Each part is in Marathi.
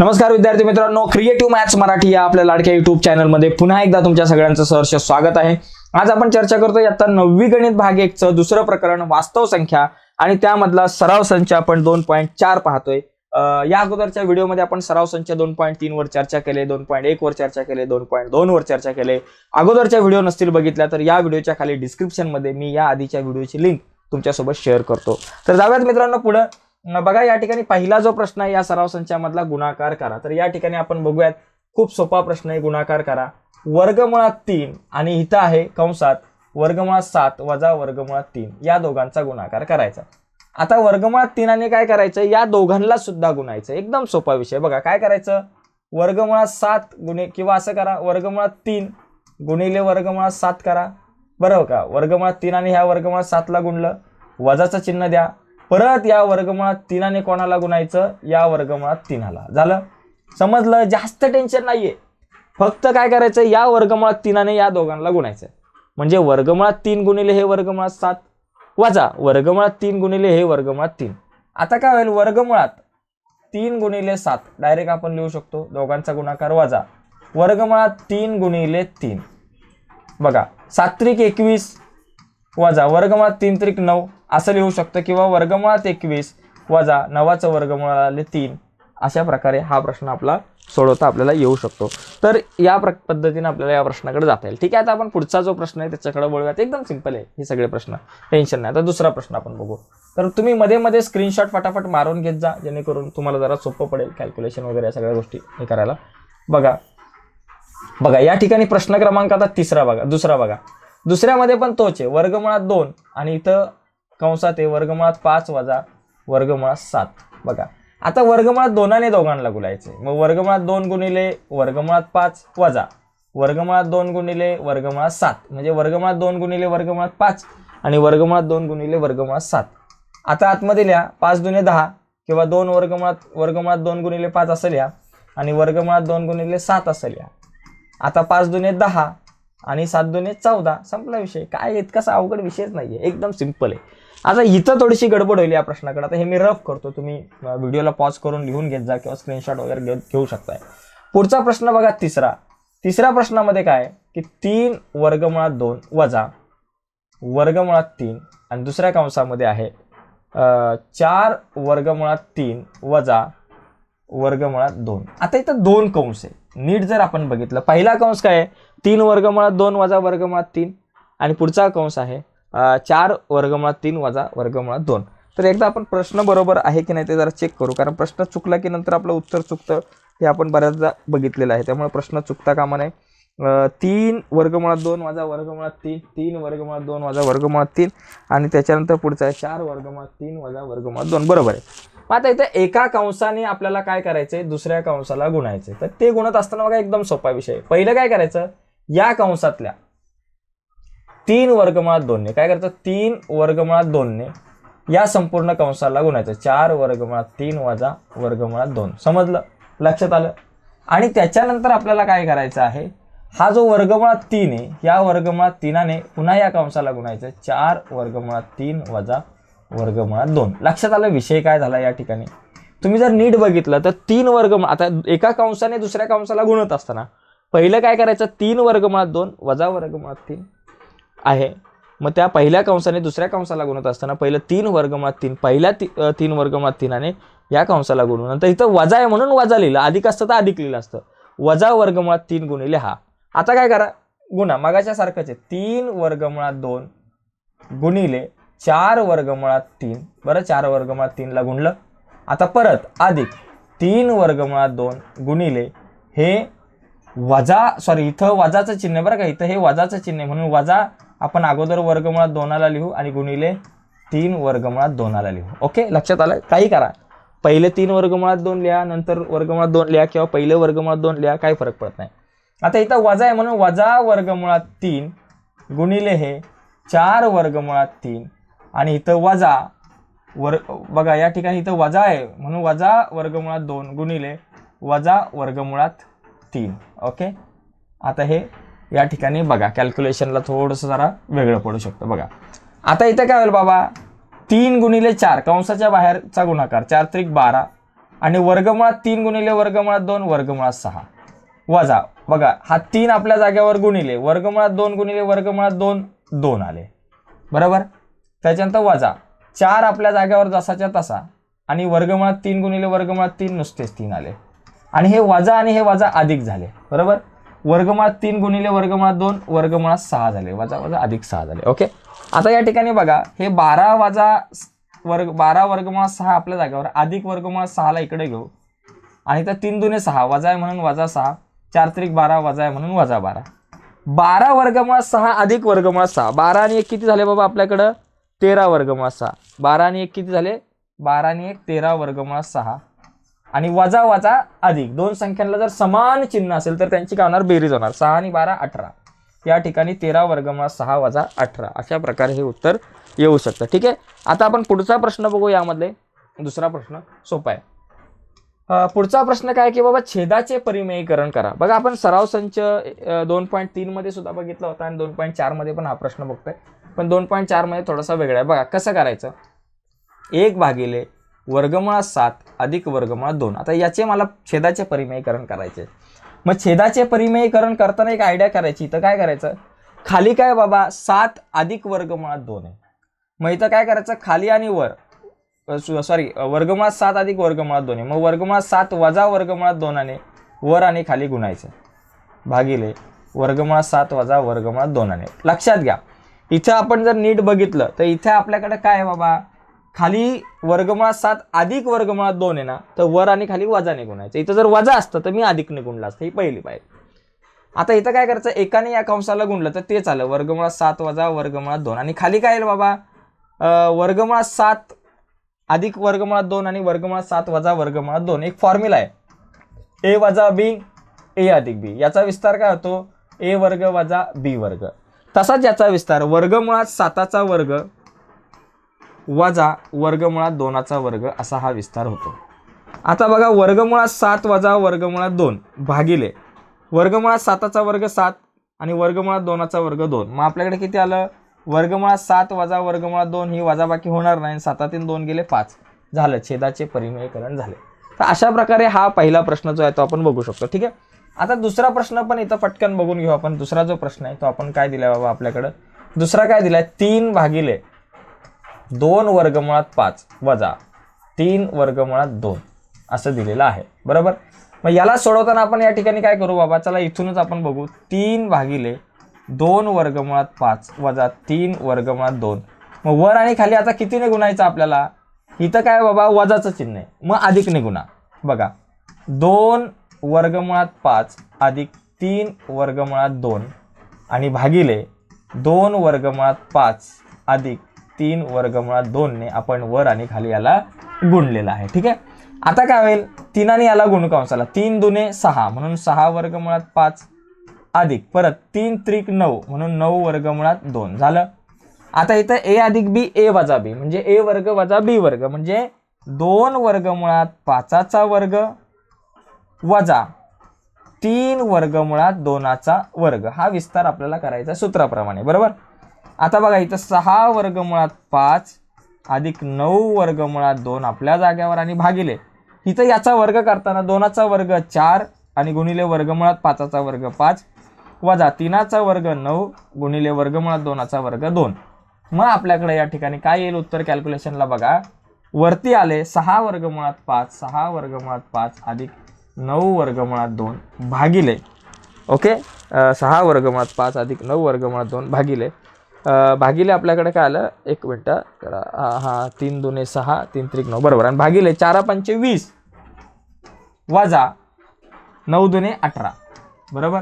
नमस्कार विद्यार्थी मित्रांनो. क्रिएटिव्ह मॅथ्स मराठी या आपल्या लाडक्या युट्यूब चॅनलमध्ये पुन्हा एकदा तुमच्या सगळ्यांचं सहर्ष स्वागत आहे. आज आपण चर्चा करतोय आता नववी गणित भाग एकचं दुसरं प्रकरण वास्तव संख्या. आणि त्यामधला सराव संच आपण दोन पॉईंट चार पाहतोय. या अगोदरच्या व्हिडिओमध्ये आपण सराव संच दोन पॉईंट तीन वर चर्चा केले दोन पॉईंट एक वर चर्चा केले दोन पॉईंट दोन वर चर्चा केले. अगोदरच्या व्हिडिओ नसतील बघितल्या तर या व्हिडिओच्या खाली डिस्क्रिप्शनमध्ये मी या आधीच्या व्हिडिओची लिंक तुमच्यासोबत शेअर करतो. तर जाऊयात मित्रांनो पुढं. बघा या ठिकाणी पहिला जो प्रश्न आहे या सराव संचामधला गुणाकार करा. तर या ठिकाणी आपण बघूयात खूप सोपा प्रश्न आहे गुणाकार करा. वर्गमुळात तीन आणि इथं आहे कंसात वर्गमुळात सात वजा वर्गमुळात तीन. या दोघांचा गुणाकार करायचा. आता वर्गमुळात तीनाने काय करायचं? या दोघांना सुद्धा गुणायचं. एकदम सोपा विषय. बघा काय करायचं? वर्गमुळात सात गुणे किंवा असं करा वर्गमुळात तीन गुणिले वर्गमुळात सात करा. बरोबर हो का? वर्गमुळात तीन आणि ह्या वर्गमुळात सातला गुणलं. वजाचं चिन्ह द्या. परत या वर्गमुळात तिनाने कोणाला गुणायचं? या वर्गमुळात तिनाला. झालं? समजलं? जास्त टेन्शन नाहीये. फक्त काय करायचं? या वर्गमुळात तिनाने या दोघांना गुणायचं म्हणजे वर्गमुळात तीन गुणिले हे वर्गमुळात सात. वजा वर्गमुळात तीन गुणिले हे वर्गमुळात तीन. आता काय होईल? वर्गमुळात तीन गुणिले सात. डायरेक्ट आपण लिहू शकतो. दोघांचा गुणाकार वजा. वर्गमुळात तीन गुणिले तीन. बघा सात्रिक एकवीस वजा वर्गमुळात तीन त्रिक नऊ असं लिहू शकतं. किंवा वर्गमुळात एकवीस वजा नवाचं वर्गमुळाले तीन. अशा प्रकारे हा प्रश्न आपला सोडवता आपल्याला येऊ शकतो. तर या प्र पद्धतीने आपल्याला या प्रश्नाकडे जाता येईल. ठीक आहे आता आपण पुढचा जो प्रश्न आहे त्याच्याकडे बोलूयात एकदम सिंपल आहे हे सगळे प्रश्न. टेन्शन नाही. आता दुसरा प्रश्न आपण बघू. तर तुम्ही मध्ये मध्ये स्क्रीनशॉट फटाफट मारून घेत जा जेणेकरून तुम्हाला जरा सोपं पडेल कॅल्क्युलेशन वगैरे या सगळ्या गोष्टी हे करायला. बघा. बघा या ठिकाणी प्रश्न क्रमांक आता तिसरा बघा दुसरा बघा. दुसऱ्यामध्ये पण तोच आहे. वर्गमुळात दोन आणि इथं कंसात आहे. वर्गमुळात पाच वजा वर्गमुळात सात. बघा. आता वर्गमुळात दोनाने दोघांना गुलायचे मग वर्गमुळात दोन गुणिले वर्गमुळात पाच वजा. वर्गमुळात दोन गुणिले वर्गमुळात सात. म्हणजे वर्गमुळात दोन गुणिले वर्गमुळात पाच आणि वर्गमुळात दोन गुणिले वर्गमुळात सात. आता आतमध्ये लिहा. पाच दुने दहा किंवा दोन वर्गमुळात वर्गमुळात दोन गुणिले पाच असं लिहा आणि वर्गमुळात दोन गुणिले सात असं लिहा. आता पाच दुने दहा आणि सात दुने चौदा संपला विषय. काय इतकासा अवघड विषयच नाही आहे एकदम सिंपल आहे. आता इथं थोडीशी गडबड होईल या प्रश्नाकडे. आता हे मी रफ करतो. तुम्ही व्हिडिओला पॉज करून लिहून घेत जा किंवा स्क्रीनशॉट वगैरे घेऊ घेऊ शकताय. पुढचा प्रश्न बघा तिसरा. तिसऱ्या प्रश्नामध्ये काय? आहे की तीन वर्गमुळात दोन वजा वर्गमुळात तीन आणि दुसऱ्या कंसामध्ये आहे चार वर्गमुळात तीन वजा वर्गमुळात दोन. आता इथं दोन कंस आहे नीट जर आपण बघितलं पहिला कंस काय आहे? तीन वर्गमुळात दोन वजा वर्गमुळात तीन. आणि पुढचा कंस आहे चार वर्गमुळात तीन वजा वर्गमुळात दोन. तर एकदा आपण प्रश्न बरोबर आहे की नाही ते जरा चेक करू. कारण प्रश्न चुकला की नंतर आपलं उत्तर चुकतं हे आपण बऱ्याचदा बघितलेलं आहे. त्यामुळे प्रश्न चुकता कामा नये. तीन वर्गमुळात दोन वाजा वर्गमुळात तीन तीन वर्गमुळात दोन वाजा वर्गमुळात तीन. आणि त्याच्यानंतर पुढचा आहे चार वर्गमुळात तीन वजा वर्गमुळात दोन. बरोबर आहे. मग आता इथे एका कंसाने आपल्याला काय करायचंय? दुसऱ्या कंसाला गुणायचे तर ते गुणत असताना बघा एकदम सोपा विषय पहिलं काय करायचं? या कंसातल्या तीन वर्गमुळात दोनने. काय करायचं? तीन वर्गमुळात दोनने या संपूर्ण कंसाला गुणायचं. चार वर्गमुळात तीन वजा वर्गमुळात दोन. समजलं? लक्षात आलं? आणि त्याच्यानंतर आपल्याला काय करायचं आहे? हा जो वर्गमुळात तीन आहे या वर्गमुळात तीनाने पुन्हा या कंसाला गुणायचं. चार वर्गमुळात तीन वजा वर्गमुळात दोन. लक्षात आलं विषय काय झाला या ठिकाणी? तुम्ही जर नीट बघितलं तर तीन वर्ग आता एका कंसाने दुसऱ्या कंसाला गुणत असताना पहिलं काय करायचं? तीन वर्गमुळात दोन वजा वर्गमुळात तीन आहे. मग त्या पहिल्या कंसाने दुसऱ्या कंसाला गुणत असताना पहिलं तीन वर्गमुळात तीन पहिल्या ती तीन वर्गमुळात तीनाने या कंसाला गुणून नंतर इथं वजा आहे म्हणून वजा लिहिलं. अधिक असतं तर अधिक लिहिलं असतं. वजा वर्गमुळात तीन गुणिले हा. आता काय करा? गुणा. मगाच्या सारखंच आहे. तीन वर्गमुळात दोन गुणिले चार वर्गमुळात तीन. बरं? चार वर्गमुळात तीनला गुणलं. आता परत अधिक तीन वर्गमुळात दोन गुणिले हे वजा सॉरी इथं वजाचं चिन्ह आहे बरं का? इथं हे वजाचं चिन्ह आहे. म्हणून वजा आपण अगोदर वर्गमुळात दोनाला लिहू आणि गुणिले तीन वर्गमुळात दोनाला लिहू. ओके? लक्षात आलं काही करा. पहिले तीन वर्गमुळात दोन लिहा नंतर वर्गमुळात दोन लिहा किंवा पहिले वर्गमुळात दोन लिहा काही फरक पडत नाही. आता इथं वजा आहे म्हणून वजा वर्गमुळात तीन गुणिले हे चार वर्गमुळात तीन. आणि इथं वजा वर बघा या ठिकाणी इथं वजा आहे. म्हणून वजा वर्गमुळात दोन गुणिले वजा वर्गमुळात तीन. ओके? आता हे या ठिकाणी बघा. कॅल्क्युलेशनला थोडंसं जरा वेगळं पडू शकतं बघा. आता इथं काय होईल बाबा? तीन गुणिले चार. कंसाच्या बाहेरचा गुणाकार. चार त्रिक बारा. आणि वर्गमुळात तीन गुणिले वर्गमुळात दोन वर्गमुळात सहा. वजा. बघा हा तीन आपल्या जाग्यावर गुणिले. वर्गमुळात दोन गुणिले वर्गमुळात दोन दोन आले. बरोबर? त्याच्यानंतर वजा. चार आपल्या जागेवर जसाच्या तसा. आणि वर्गमुळात तीन गुणिले वर्गमुळात तीन नुसतेच तीन आले. आणि हे वजा आणि हे वजा अधिक झाले. बरोबर? वर्गमुळात तीन गुणिले वर्गमुळात दोन वर्गमुळात सहा झाले. वजा वजा अधिक सहा झाले. ओके? आता या ठिकाणी बघा हे बारा वजा वर्ग बारा वर्गमुळात सहा आपल्या जागेवर अधिक वर्गमुळात सहाला इकडे घेऊ. आणि तर तीन दुने सहा वजा आहे म्हणून वजा सहा. चार त्रिक बारा वजा आहे म्हणून वजा बारा. बारा वर्गमुळात सहा अधिक वर्गमुळात सहा. बारा आणि एक किती झाले बाबा आपल्याकडं? तेरा वर्गमुळात सहा. बारा आणि एक किती झाले? बारा आणि एक तेरा वर्गमुळात सहा. आणि वजा वजा अधिक. दोन संख्यांना जर समान चिन्ह असेल तर त्यांची काय होणार? बेरीज होणार. सहा आणि बारा अठरा. या ठिकाणी तेरा वर्गमुळात सहा वजा अठरा. अशा प्रकारे हे उत्तर येऊ शकतं. ठीक आहे? आता आपण पुढचा प्रश्न बघू यामधले. दुसरा प्रश्न सोपा आहे. पुढचा प्रश्न काय की बाबा छेदाचे परिमेयीकरण करा. बघा आपण सराव संच दोन पॉईंट तीनमध्ये सुद्धा बघितला होता आणि दोन पॉईंट चारमध्ये पण हा प्रश्न बघतोय. पण दोन पॉईंट चारमध्ये थोडासा वेगळा आहे. बघा कसं करायचं? एक भागिले वर्गमुळा सात अधिक वर्गमुळा दोन. आता याचे मला छेदाचे परिमेयीकरण करायचे. मग छेदाचे परिमेयीकरण करताना एक आयडिया करायची. तर काय करायचं? खाली काय बाबा? सात अधिक वर्गमुळात दोन आहे. मग इथं काय करायचं? खाली आणि वर. सॉरी वर्गमुळात सात अधिक वर्गमुळात दोन आहे. मग वर्गमुळात सात वजा वर्गमुळात दोनाने वर आणि खाली गुणायचं. भागिले वर्गमुळात सात वजा वर्गमुळात दोनाने लक्षात घ्या. इथं आपण जर नीट बघितलं तर इथे आपल्याकडे काय आहे बाबा? खाली वर्गमुळात सात अधिक वर्गमुळात दोन आहे ना तर वर आणि खाली वजाने गुणायचं इथं जर वजा असतं तर मी अधिकने निघूनला असतं ही पहिली पाहिजे आता इथं काय करायचं? एकाने या कंसाला गुणलं तर तेच आलं. वर्गमुळात सात वजा वर्गमुळात दोन. आणि खाली काय येईल बाबा? वर्गमुळात सात अधिक वर्गमुळात दोन आणि वर्गमुळात सात वजा वर्गमुळात दोन. एक फॉर्म्युला आहे. ए वजा बी ए अधिक बी याचा विस्तार काय होतो? ए वर्ग वजा बी वर्ग. तसाच याचा विस्तार. वर्गमुळात साताचा वर्ग वजा वर्गमुळात दोनाचा वर्ग असा हा विस्तार होतो. आता बघा वर्गमुळात सात वजा वर्गमुळात दोन भागिले. वर्गमुळात साताचा वर्ग सात आणि वर्गमुळात दोनाचा वर्ग दोन. मग आपल्याकडे किती आलं? वर्गमुळात सात वजा वर्गमुळात दोन ही वजाबाकी होणार नाही सातातील दोन गेले पाच. झालं. छेदाचे परिमयीकरण झाले. तर अशा प्रकारे हा पहिला प्रश्न जो आहे तो आपण बघू शकतो. ठीक आहे? आता दुसरा प्रश्न पण इथं पटकन बघून घेऊ आपण. दुसरा जो प्रश्न आहे तो आपण काय दिलाय बाबा आपल्याकडं? दुसरा काय दिलाय? तीन भागिले दोन वर्गमुळात पाच वजा तीन वर्गमुळात दोन. असं दिलेलं आहे. बरोबर? मग याला सोडवताना आपण या ठिकाणी काय करू बाबा? चला इथूनच आपण बघू. तीन भागिले दोन वर्गमुळात पाच वजा तीन वर्गमुळात दोन. मग वर आणि खाली आता कितीने गुणायचं आपल्याला? इथं काय बाबा? वजाचं चिन्ह आहे. मग अधिकने गुणा. बघा. दोन वर्गमुळात पाच अधिक तीन वर्गमुळात दोन आणि भागिले दोन वर्गमुळात पाच अधिक तीन वर्गमुळात दोनने आपण वर आणि खाली याला गुणलेलं आहे. ठीक आहे? आता काय होईल? तीनाने याला गुण कंसाला. तीन दुने सहा. म्हणून सहा वर्गमुळात पाच अधिक. परत तीन त्रिक नऊ. म्हणून नऊ वर्गमुळात दोन. झालं? आता इथं ए अधिक बी ए वजा बी. म्हणजे ए वर्ग वजा बी वर्ग. म्हणजे दोन वर्गमुळात पाचाचा वर्ग वजा तीन वर्गमुळात दोनाचा वर्ग. हा विस्तार आपल्याला करायचा सूत्राप्रमाणे. बरोबर? आता बघा इथं सहा वर्गमुळात पाच अधिक नऊ वर्गमुळात दोन आपल्या जाग्यावर आणि भागिले. इथं याचा वर्ग करताना दोनाचा वर्ग चार आणि गुणिले वर्गमुळात पाचाचा वर्ग पाच वजा तीनाचा वर्ग नऊ गुणिले वर्गमुळात दोनाचा वर्ग दोन. मग आपल्याकडे या ठिकाणी काय येईल उत्तर कॅल्क्युलेशनला बघा. वरती आले सहा वर्गमुळात पाच सहा वर्गमुळात पाच अधिक नऊ वर्गमुळात दोन भागिले. ओके? सहा वर्गमुळात पाच अधिक नऊ वर्गमुळात दोन भागिले. भागिले आपल्याकडे काय आलं? एक मिनटं. तर हा हा तीन दुने सहा तीन त्रिक नऊ बरोबर. आणि भागिले चारा पंचे वीस वजा नऊ दुने अठरा. बरोबर?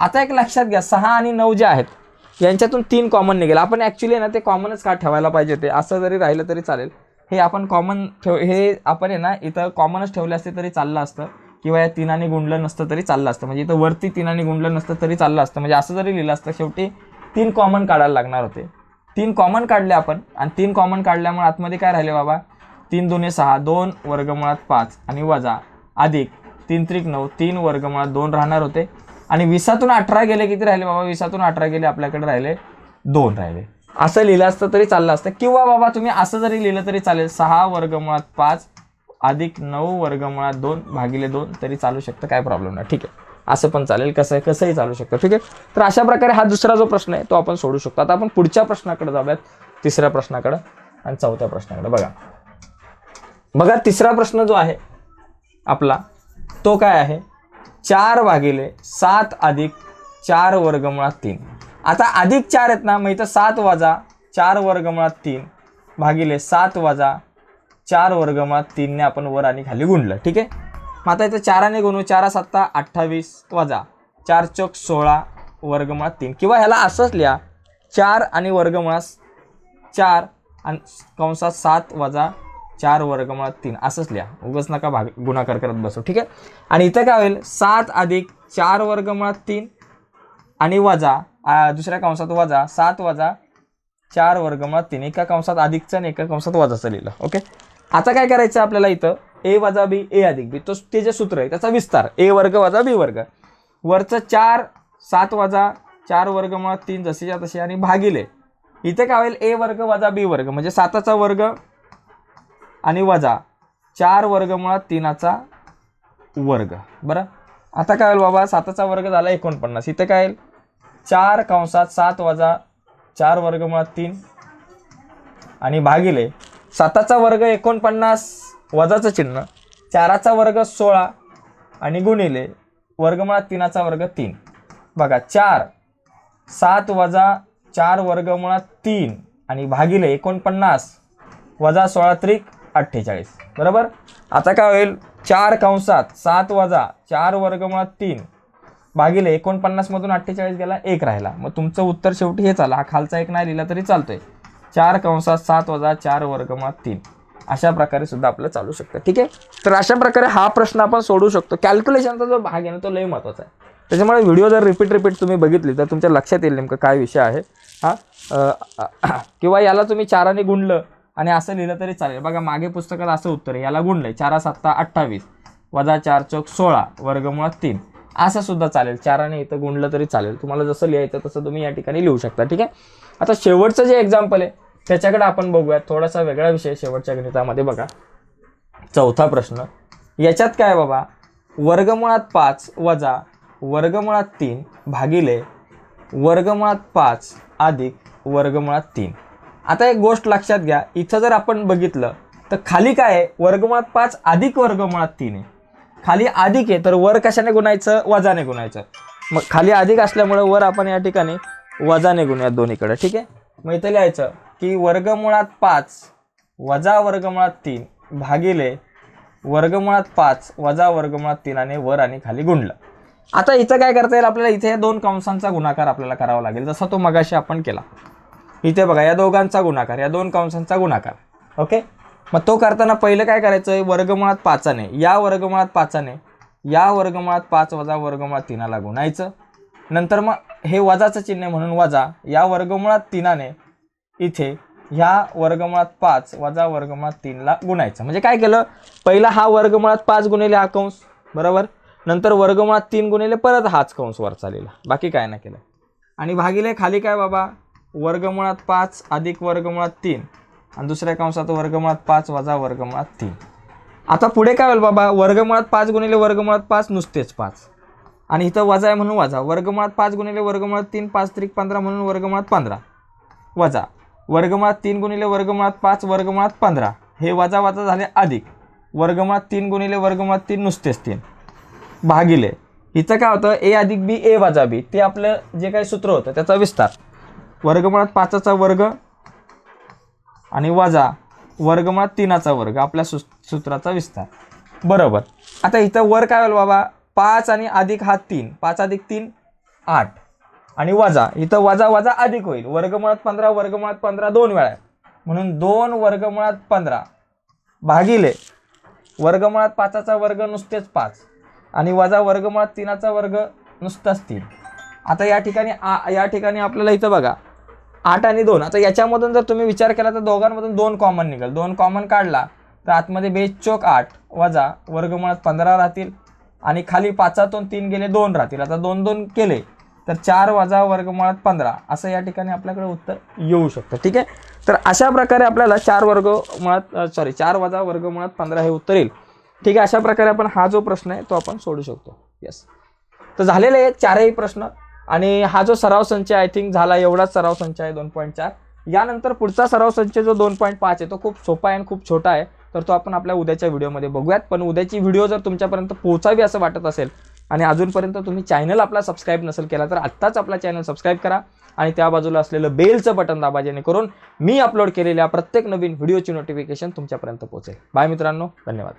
आता एक लक्षात घ्या सहा आणि नऊ जे आहेत यांच्यातून तीन कॉमन निघेल. आपण ॲक्च्युली ना ते कॉमनच का ठेवायला पाहिजे ते असं जरी राहिलं तरी चालेल. हे आपण कॉमन ठेव हे आपण आहे ना इथं कॉमनच ठेवले असते तरी चाललं असतं. किंवा या तिनाने गुंडलं नसतं तरी चाललं असतं. म्हणजे इथं वरती तिनाने गुंडलं नसतं तरी चाललं असतं. म्हणजे असं जरी लिहिलं असतं शेवटी तीन कॉमन काढायला लागणार होते. तीन कॉमन काढले आपण आणि तीन कॉमन काढल्यामुळे आतमध्ये काय राहिले बाबा? तीन दुने सहा दोन वर्गमुळात पाच आणि वजा अधिक तीन त्रिक नऊ तीन वर्गमुळात दोन राहणार होते. आणि विसातून अठरा गेले किती राहिले बाबा? विसातून अठरा गेले आपल्याकडे राहिले दोन राहिले. असं लिहिलं असतं तरी चाललं असतं. किंवा बाबा तुम्ही असं जरी लिहिलं तरी चालेल सहा वर्गमुळात पाच अधिक नऊ वर्गमुळात दोन भागिले दोन तरी चालू शकतं काय प्रॉब्लेम नाही. ठीक आहे. असं पण चालेल कसं कसंही चालू शकतं ठीक आहे. तर अशा प्रकारे हा दुसरा जो प्रश्न आहे तो आपण सोडू शकतो. आता आपण पुढच्या प्रश्नाकडे जाऊयात तिसऱ्या प्रश्नाकडं आणि चौथ्या प्रश्नाकडे. बघा. बघा तिसरा प्रश्न जो आहे आपला तो काय आहे? चार भागिले सात अधिक चार वर्गमुळात तीन. आता अधिक चार आहेत ना मग इथं सात वजा चार वर्गमुळात तीन भागिले सात वजा चार वर्गमुळात तीनने आपण वर आणि खाली गुणलं. ठीक आहे? मग आता इथं चाराने गुणू. चारा सत्ता अठ्ठावीस वजा. चार चौक सोळा वर्गमुळात तीन. किंवा ह्याला असंच लिहा. चार आणि वर्गमुळात चार आणि कंसात सात वजा चार वर्गमुळात तीन. असंच लिहा. उगाच नका भाग गुणाकार करत बसू. ठीक आहे? आणि इथं काय होईल? सात अधिक चार वर्गमुळात तीन आणि वजा दुसऱ्या कंसात वजा सात वजा चार वर्गमुळात तीन. एका कंसात अधिकचं आणि एका कंसात वजाचं लिहिलं. ओके? आता काय करायचं आपल्याला इथं? ए वजा बी ए अधिक बी तो ते जे सूत्र आहे त्याचा विस्तार. ए वर्ग वजा बी वर्ग. वरचं चार सात वजा चार वर्ग मुळात तीन जसेच्या तसे आणि भागिले. इथे काय होईल? ए वर्ग वजा बी वर्ग. म्हणजे साताचा वर्ग आणि वजा चार वर्ग मुळात तीनाचा वर्ग. बरं? आता काय होईल बाबा? साताचा वर्ग झाला एकोणपन्नास. इथं काय येईल चार कंसात सात वजा चार वर्ग मुळात तीन आणि भागिले. साताचा वर्ग एकोणपन्नास वजाचं चिन्ह चाराचा वर्ग सोळा आणि गुणिले वर्गमुळात तीनाचा वर्ग तीन. बघा चार सात वजा चार वर्गमुळात तीन आणि भागिले एकोणपन्नास वजा सोळा त्रिक अठ्ठेचाळीस. बरोबर? आता काय होईल? चार कंसात सात वजा चार वर्गमुळात तीन भागिले एकोणपन्नासमधून अठ्ठेचाळीस गेला एक राहिला. मग तुमचं उत्तर शेवटी हेच आलं. हा खालचा एक नाही लिहिला तरी चालतोय. चार कंसात सात वजा चार वर्गमुळात तीन. अशा प्रकारे सुद्धा आपलं चालू शकतं. ठीक आहे? तर अशा प्रकारे हा प्रश्न आपण सोडू शकतो. कॅल्क्युलेशनचा जो भाग आहे ना तो लय महत्त्वाचा आहे. त्याच्यामुळे व्हिडिओ जर रिपीट रिपीट तुम्ही बघितली तर तुमच्या लक्षात येईल नेमकं काय विषय आहे. हा? किंवा याला तुम्ही चाराने गुणलं आणि असं लिहिलं तरी चालेल. बघा मागे पुस्तकात असं उत्तर आहे. याला गुणलंय. चारा सत्ता अठ्ठावीस. वजा चार चौक सोळा. वर्गमुळात तीन. असं सुद्धा चालेल. चाराने इथं गुंडलं तरी चालेल. तुम्हाला जसं लिहायचं तसं तुम्ही या ठिकाणी लिहू शकता. ठीक आहे? आता शेवटचं जे एक्झाम्पल आहे त्याच्याकडे आपण बघूयात. थोडासा वेगळा विषय शेवटच्या गणितामध्ये बघा. चौथा प्रश्न. याच्यात काय बाबा? वर्गमुळात पाच वजा वर्गमुळात तीन भागिले वर्गमुळात पाच अधिक वर्गमुळात तीन. आता एक गोष्ट लक्षात घ्या. इथं जर आपण बघितलं तर खाली काय आहे? वर्गमुळात पाच अधिक वर्गमुळात तीन आहे. खाली अधिक आहे तर वर कशाने गुणायचं? वजाने गुणायचं. मग खाली अधिक असल्यामुळे वर आपण या ठिकाणी वजाने गुणूयात दोन्हीकडे ठीक आहे? मग इथं लिहायचं की वर्गमुळात पाच वजा वर्गमुळात तीन भागिले वर्गमुळात पाच वजा वर्गमुळात तीनाने वर आणि खाली गुणलं. आता इथं काय करता येईल आपल्याला? इथे या दोन कंसांचा गुणाकार आपल्याला करावा लागेल. जसा तो मगाशी आपण केला. इथे बघा या दोघांचा गुणाकार या दोन कंसांचा गुणाकार. ओके? मग तो करताना पहिलं काय करायचं? आहे वर्गमुळात पाचाने या वर्गमुळात पाचाने या वर्गमुळात पाच वजा वर्गमुळात तीनाला गुणायचं नंतर मग हे वजाचं चिन्ह म्हणून वजा. या वर्गमुळात तीनाने इथे ह्या वर्गमुळात पाच वजा वर्गमुळात तीनला गुणायचं. म्हणजे काय केलं? पहिला हा वर्गमुळात पाच गुणिले हा कंस. बरोबर? नंतर वर्गमुळात तीन गुणिले परत हाच कंस वर चालेला बाकी काय नाही केलं. आणि भागिले खाली काय बाबा? वर्गमुळात पाच अधिक वर्गमुळात तीन. आणि दुसऱ्या कंसात वर्गमुळात पाच वजा वर्गमुळात तीन. आता पुढे काय होईल बाबा? वर्गमुळात पाच गुणिले वर्गमुळात पाच नुसतेच पाच. आणि इथं वजा आहे म्हणून वजा. वर्गमुळात पाच गुणिले वर्गमुळात तीन पाच त्रिक पंधरा म्हणून वर्गमुळात पंधरा. वजा. वर्गमुळात तीन गुणिले वर्गमुळात पाच वर्गमुळात पंधरा. हे वजा वजा झाले अधिक. वर्गमुळात तीन गुणिले वर्गमुळात तीन नुसतेच तीन. भागिले. इथं काय होतं? ए अधिक बी ए वजा बी. ते आपलं जे काही सूत्र होतं त्याचा विस्तार. वर्गमुळात पाचाचा वर्ग आणि वजा वर्गमुळात तीनाचा वर्ग आपल्या सु सूत्राचा विस्तार. बरोबर. आता इथं वर काय होईल बाबा? पाच आणि अधिक हा तीन. पाच अधिक तीन आठ. आणि वजा इथं वजा वजा अधिक होईल. वर्गमुळात पंधरा वर्गमुळात पंधरा दोन वेळा म्हणून दोन वर्गमुळात पंधरा भागिले वर्गमुळात पाचाचा वर्ग नुसतेच पाच. आणि वजा वर्गमुळात तीनाचा वर्ग नुसताच तीन. आता या ठिकाणी आ या ठिकाणी आपल्याला इथं बघा. आठ आणि दोन. आता याच्यामधून जर तुम्ही विचार केला तर दोघांमधून दोन कॉमन निघेल. दोन कॉमन काढला तर आतमध्ये बेस चोक आठ वजा वर्गमुळात पंधरा राहतील आणि खाली पाचातून तीन गेले दोन राहतील. आता दोन दोन केले तर चार वजा वर्गमुळात पंधरा. असं या ठिकाणी आपल्याकडे उत्तर येऊ शकतं. ठीक आहे? तर अशा प्रकारे आपल्याला चार वर्ग मुळात सॉरी चार वजा वर्गमुळात पंधरा हे उत्तर येईल. ठीक आहे? अशा प्रकारे आपण हा जो प्रश्न आहे तो आपण सोडू शकतो. येस तर झालेले आहेत चारही प्रश्न आणि हा जो सराव संच आय थिंक झाला एवढाच सराव संच आहे दोन पॉईंट चार. यानंतर पुढचा सराव संच जो दोन पॉईंट पाच आहे तो खूप सोपा आहे आणि खूप छोटा आहे. तर तो आपण आपल्या उद्याच्या व्हिडिओमध्ये बघूयात. पण उद्याची व्हिडिओ जर तुमच्यापर्यंत पोहोचावी असं वाटत असेल आणि अजूनपर्यंत तुम्ही चॅनल आपला सबस्क्राईब नसेल केला तर आत्ताच आपला चॅनल सबस्क्राईब करा आणि त्या बाजूला असलेलं बेलचं बटन दाबा जेणेकरून मी अपलोड केलेल्या प्रत्येक नवीन व्हिडिओची नोटिफिकेशन तुमच्यापर्यंत पोहोचेल. बाय मित्रांनो धन्यवाद.